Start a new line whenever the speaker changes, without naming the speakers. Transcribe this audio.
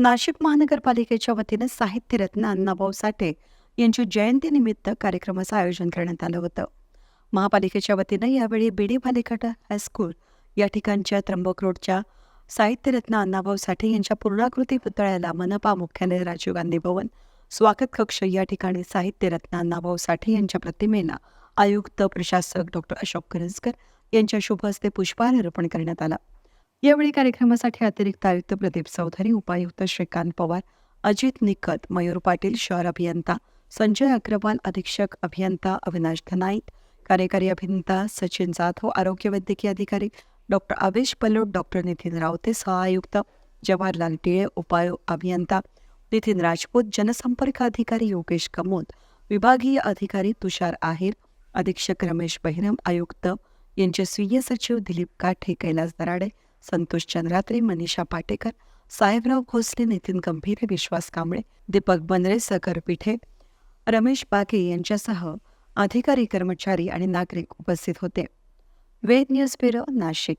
नाशिक महानगरपालिकेच्या वतीनं साहित्यरत्न अण्णाभाऊ साठे यांच्या जयंतीनिमित्त कार्यक्रमाचं आयोजन करण्यात आलं होतं. महापालिकेच्या वतीनं यावेळी बीडी बालिकाट हायस्कूल या ठिकाणच्या त्र्यंबक रोडच्या साहित्यरत्न अण्णाभाऊ साठे यांच्या पूर्णाकृती पुतळ्याला मनपा मुख्यालय राजीव गांधी भवन स्वागत कक्ष या ठिकाणी साहित्यरत्न अण्णाभाऊ साठे यांच्या प्रतिमेला आयुक्त प्रशासक डॉक्टर अशोक करंजकर यांच्या शुभ हस्ते पुष्पहार अर्पण करण्यात आला. यावेळी कार्यक्रमासाठी अतिरिक्त आयुक्त प्रदीप चौधरी उपायुक्त श्रीकांत पवार अजित निकत मयूर पाटील शहर अभियंता संजय अग्रवाल अधीक्षक अभियंता अविनाश धनाईत कार्यकारी अभियंता सचिन जाधव आरोग्य वैद्यकीय अधिकारी डॉक्टर आवेश पल्लोट डॉक्टर नितीन रावते सहआयुक्त जवाहरलाल टिळे उपाय अभियंता नितीन राजपूत जनसंपर्क अधिकारी योगेश कमोद विभागीय अधिकारी तुषार आहेर अधीक्षक रमेश बहिरम आयुक्त यांचे स्वीय सचिव दिलीप काठे कैलास दराडे संतोष चंद्रात्रे मनीषा पाटेकर साहेबराव खोसले नितीन गंभीर विश्वास कांबळे दीपक बनरे सकर पिठे रमेश बागे यांच्यासह अधिकारी कर्मचारी आणि नागरिक उपस्थित होते. Ved news bureau Nashik.